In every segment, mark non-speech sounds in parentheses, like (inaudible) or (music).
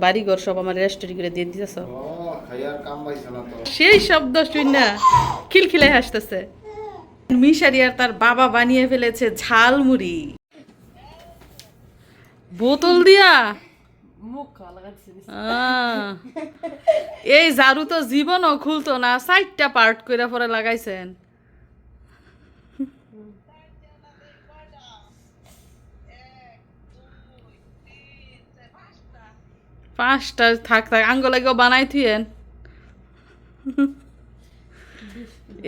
বাড়ি ঘর সব আমার রেস্টোরি করে দিয়ে দিতেছ। সেই শব্দ শুন না। খিলখিলে হাসতেছে। মিশারি আর তার বাবা বানিয়ে ফেলেছে ঝালমুড়ি। বোতল দিয়া। আহ, এই ঝাড়ু তো জীবনও খুলতো না চারটা পার্ট করে পরে লাগাইছেন। পাঁচটা থাক থাক আঙ্গলাকেও বানাই থুয়েন।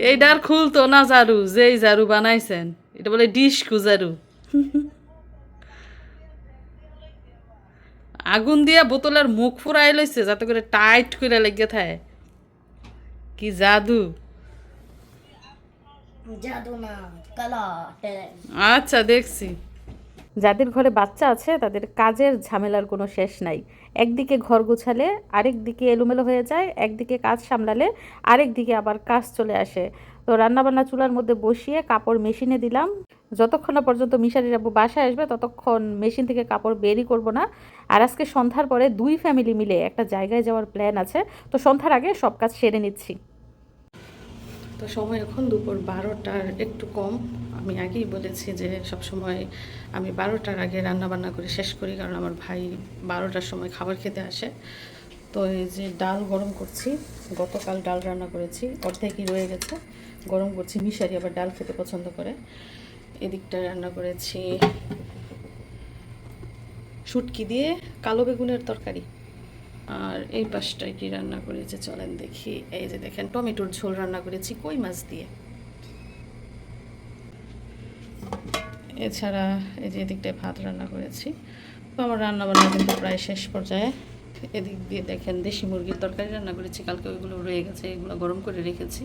এইটার খুলতো না ঝাড়ু যেই ঝাড়ু বানাইছেন। এটা বলে ডিস্কু ঝাড়ু আগুন দিয়া বোতলের মুখ ফুরাই লইছে যাতে করে টাইট করে লেগে থাকে কি জাদু। জাদু না কালা আচ্ছা দেখছি। যাদের ঘরে বাচ্চা আছে, তাদের কাজের ঝামেলার কোনো শেষ নাই। একদিকে ঘর গোছালে আরেক দিকে এলোমেলো হয়ে যায়, একদিকে কাজ সামলালে আরেক দিকে আবার কাজ চলে আসে। তো রান্নাবান্না চুলার মধ্যে বসিয়ে কাপড় মেশিনে দিলাম। যতক্ষণ না পর্যন্ত মিশারির আব্বু বাসায় আসবে, ততক্ষণ মেশিন থেকে কাপড় বেরই করব না। আর আজকে সন্ধ্যার পরে দুই ফ্যামিলি মিলে একটা জায়গায় যাওয়ার প্ল্যান আছে। তো সন্ধ্যার আগে সব কাজ সেরে নিচ্ছি। তো সময় এখন দুপুর বারোটার একটু কম। আমি আগেই বলেছি যে সব সময় আমি বারোটার আগে রান্না বান্না করে শেষ করি, কারণ আমার ভাই বারোটার সময় খাবার খেতে আসে। তো এই যে ডাল গরম করছি, গতকাল ডাল রান্না করেছি, অর্ধেকই রয়ে গেছে। গরম করছি, মিশারি আবার ডাল খেতে পছন্দ করে। এদিকটা রান্না করেছি শুটকি দিয়ে কালো বেগুনের তরকারি। আর এই পাশটায় কি রান্না করেছে চলেন দেখি। এই যে দেখেন, টমেটোর ঝোল রান্না করেছি কই মাছ দিয়ে। এছাড়া এই যে এদিকটায় ভাত রান্না করেছি। তো আমার রান্না বান্না কিন্তু প্রায় শেষ পর্যায়ে। এদিক দিয়ে দেখেন, দেশি মুরগির তরকারি রান্না করেছি, কালকে ওইগুলো রয়ে গেছে, এগুলো গরম করে রেখেছি।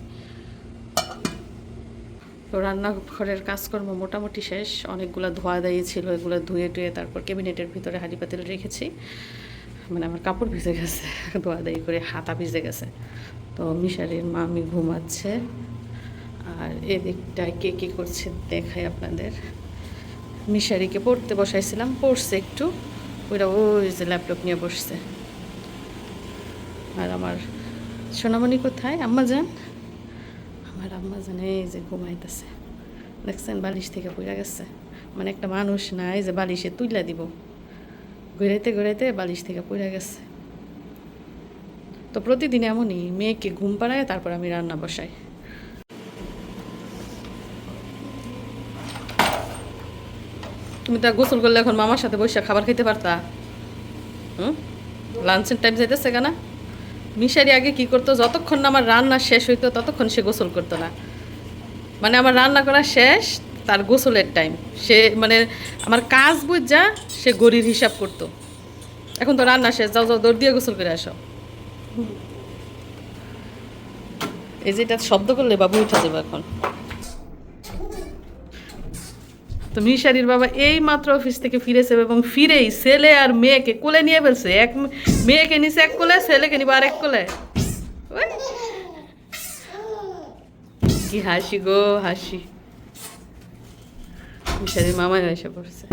তো রান্নাঘরের কাজকর্ম মোটামুটি শেষ, অনেকগুলো ধোয়া দায়ী ছিল, এগুলো ধুয়ে টুয়ে তারপর ক্যাবিনেটের ভিতরে হাঁড়ি পাতিল রেখেছি। মানে আমার কাপড় ভিজে গেছে, (laughs) ধোয়া দায়ী করে, হাতা ভিজে গেছে। তো মিশারির মামি ঘুমাচ্ছে। আর এদিকটায় কে কী করছে দেখাই আপনাদের। মিশারিকে পড়তে বসাইছিলাম, পড়ছে একটু। ওইটা ওই যে ল্যাপটপ নিয়ে বসছে। আর আমার সোনামণি কোথায়? আম্মা যান আমার আম্মা জানে এই যে ঘুমাইতেছে। দেখছেন বালিশ থেকে পড়ে গেছে। মানে একটা মানুষ নাই যে বালিশে তুইলা দিব। ঘুরাইতে ঘুরাইতে বালিশ থেকে পড়ে গেছে। তো প্রতিদিন এমনই মেয়েকে ঘুম পাড়ায়, তারপর আমি রান্না বসাই। তুমি তো গোসল করলে এখন মামার সাথে বসে খাবার খেতে পারতা? হুম? লাঞ্চের টাইম যাইতেছে কেনা? মিশারি আগে কি করতো? যতক্ষণ না আমার রান্না শেষ হইতো, ততক্ষণ সে গোসল করতো না। মানে আমার রান্না করা শেষ, তার গোসলের টাইম সে মানে আমার কাজ বুঝা সে গড়ির হিসাব করতো। এখন তো রান্না শেষ, যাও যাও, দৌড় দিয়ে গোসল করে আসো। এই যে এটা শব্দ করলে বাবু উঠে যাবে এখন। তো মিশারির বাবা এই মাত্র অফিস থেকে ফিরেছে এবং ফিরেই ছেলে আর মেয়েকে কোলে নিয়ে ফেলছে। এক মেয়েকে নিছে এক কোলে, ছেলেকে নিবে আর এক কোলে। কি হাসি গো, হাসি। মিশারির মামাই এসে পড়ছে।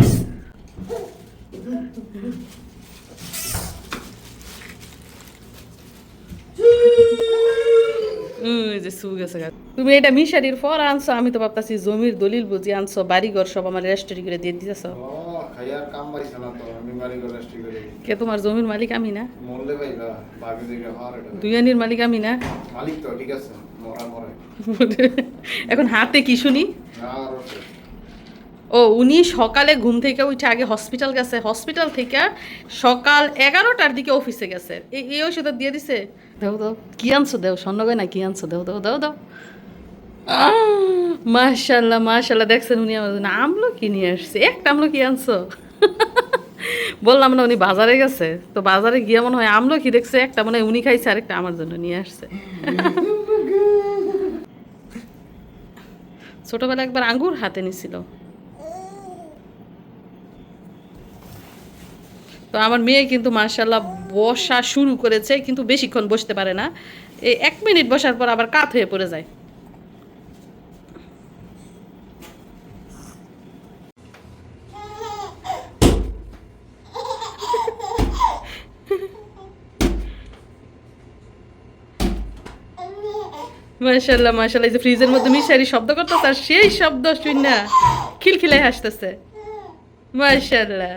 তুমি এটা মিশারির পর আনছো আমি তো ভাবতাছি জমির দলিল বুঝি আনছো বাড়ি ঘর সব আমার রেস্টোরি করে দিয়ে দিতেছ। কে তোমার জমির মালিক আমি না? দুইয়ানির মালিক আমি না? মালিক তো ঠিক আছে এখন হাতে কি শুনি। ও উনি সকালে ঘুম থেকে উঠে আগে হসপিটাল গেছে। হসপিটাল থেকে সকাল এগারোটার দিকে অফিসে গেছে। এই ওষুধ দিয়ে দিছে। দেও দাও কি আনছো দেও? স্বর্ণ না কি আনছো? দাও দাও দাও দাও। মাশাল্লাহ মাশাল্লাহ দেখছেন উনি আমার জন্য আমলো কি নিয়ে আসছে। একটা আমলো কি আনছো? (laughs) বললাম না উনি বাজারে গেছে। তো বাজারে গিয়ে মনে হয় আমলো কি দেখছে একটা মনে হয় উনি খাইছে আরেকটা আমার জন্য নিয়ে আসছে। (laughs) ছোটবেলা একবার আঙ্গুর হাতে নিছিল। তো আমার মেয়ে কিন্তু মার্শাল্লাহ বসা শুরু করেছে, কিন্তু বেশিক্ষণ বসতে পারে না। এই এক মিনিট বসার পর আবার কাত হয়ে পড়ে যায়। মার্শাল্লাহ মার্শাল্লাহ এই যে ফ্রিজের মধ্যে মিশারি শব্দ করতো তার সেই শব্দ শুন না খিলখিলাই হাসতেছে। মাশাল্লাহ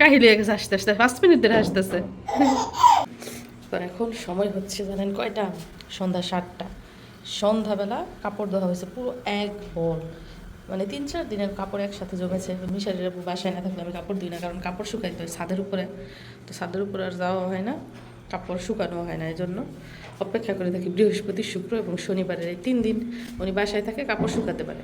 কাহিলি এক হাসতে হাসতে, পাঁচ মিনিট ধরে হাসতেছে। তো এখন সময় হচ্ছে জানেন কয়টা? সন্ধ্যা সাতটা। সন্ধ্যাবেলা কাপড় দেওয়া হয়েছে পুরো এক বল মানে তিন চার দিনের কাপড় একসাথে জমেছে। মিশারির বাসায় না থাকলে আমি কাপড় দিই না, কারণ কাপড় শুকাইতে হয় ছাদের উপরে। তো ছাদের উপরে আর যাওয়া হয় না। কাপড় শুকানো হয় না এই জন্য অপেক্ষা করে থাকি বৃহস্পতি, শুক্র এবং শনিবারের এই তিন দিন উনি বাসায় থাকে, কাপড় শুকাতে পারে।